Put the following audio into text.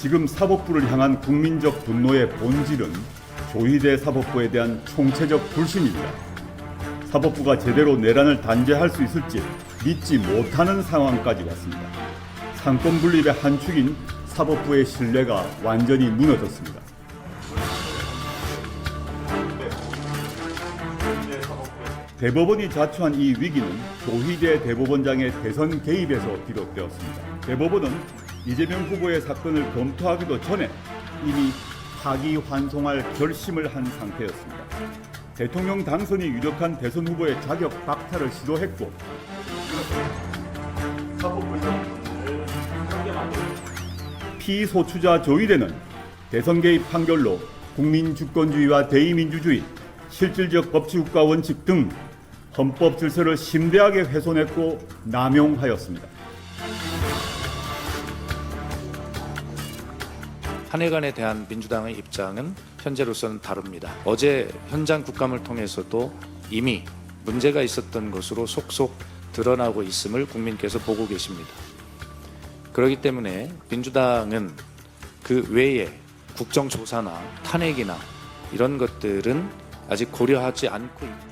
지금 사법부를 향한 국민적 분노의 본질은 조희대 사법부에 대한 총체적 불신입니다. 사법부가 제대로 내란을 단죄할 수 있을지 믿지 못하는 상황까지 왔습니다. 상권 분립의 한 축인 사법부의 신뢰가 완전히 무너졌습니다. 대법원이 자초한 이 위기는 조희대 대법원장의 대선 개입에서 비롯되었습니다. 대법원은 이재명 후보의 사건을 검토하기도 전에 이미 파기환송할 결심을 한 상태였습니다. 대통령 당선이 유력한 대선 후보의 자격 박탈을 시도했고 피소추자 조희대는 대선 개입 판결로 국민 주권주의와 대의민주주의, 실질적 법치국가 원칙 등 헌법 질서를 심대하게 훼손했고 남용하였습니다. 한 해간에 대한 민주당의 입장은 현재로서는 다릅니다. 어제 현장 국감을 통해서도 이미 문제가 있었던 것으로 속속 드러나고 있음을 국민께서 보고 계십니다. 그렇기 때문에 민주당은 그 외에 국정조사나 탄핵이나 이런 것들은 아직 고려하지 않고 있다.